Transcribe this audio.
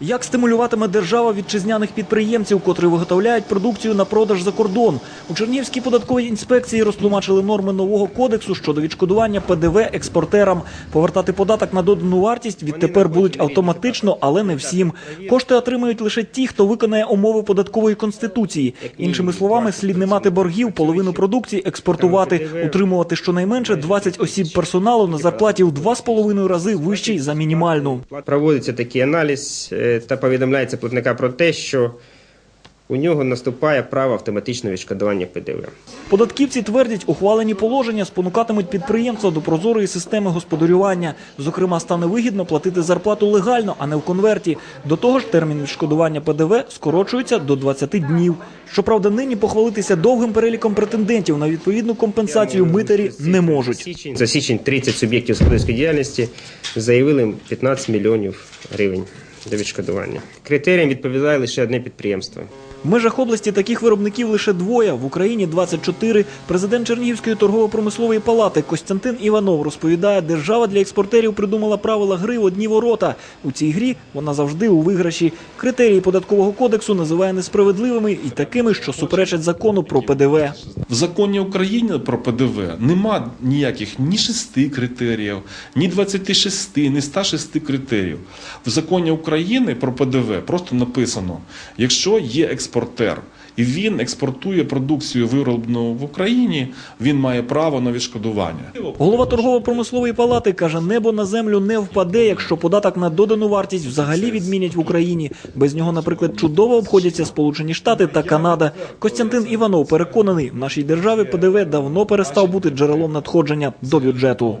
Як стимулюватиме держава вітчизняних підприємців, котрі виготовляють продукцію на продаж за кордон? У Чернігівській податковій інспекції розтлумачили норми нового кодексу щодо відшкодування ПДВ експортерам. Повертати податок на додану вартість відтепер будуть автоматично, але не всім. Кошти отримають лише ті, хто виконає умови податкової конституції. Іншими словами, слід не мати боргів, половину продукції експортувати, утримувати щонайменше 20 осіб персоналу на зарплаті в 2,5 рази вищій за мінімальну. Проводиться такий аналіз е, та повідомляється платника про те, що у нього наступає право автоматичного відшкодування ПДВ. Податківці твердять, ухвалені положення спонукатимуть підприємства до прозорої системи господарювання. Зокрема, стане вигідно платити зарплату легально, а не в конверті. До того ж, термін відшкодування ПДВ скорочується до 20 днів. Щоправда, нині похвалитися довгим переліком претендентів на відповідну компенсацію митарі не можуть. За січень 30 суб'єктів господарської діяльності заявили 15 мільйонів гривень до відшкодування. Критеріям відповідає лише одне підприємство. В межах області таких виробників лише двоє. В Україні 24. Президент Чернігівської торгово-промислової палати Костянтин Іванов розповідає, держава для експортерів придумала правила гри в одні ворота. У цій грі вона завжди у виграші. Критерії податкового кодексу називає несправедливими і такими, що суперечать закону про ПДВ. В законі України про ПДВ нема ніяких ні шести критеріїв, ні 26, ні 106 критеріїв. В законі України про ПДВ просто написано, якщо є експортер і він експортує продукцію вироблену в Україні, він має право на відшкодування. Голова торгово-промислової палати каже, небо на землю не впаде, якщо податок на додану вартість взагалі відмінять в Україні. Без нього, наприклад, чудово обходяться Сполучені Штати та Канада. Костянтин Іванов переконаний, в нашій державі ПДВ давно перестав бути джерелом надходження до бюджету.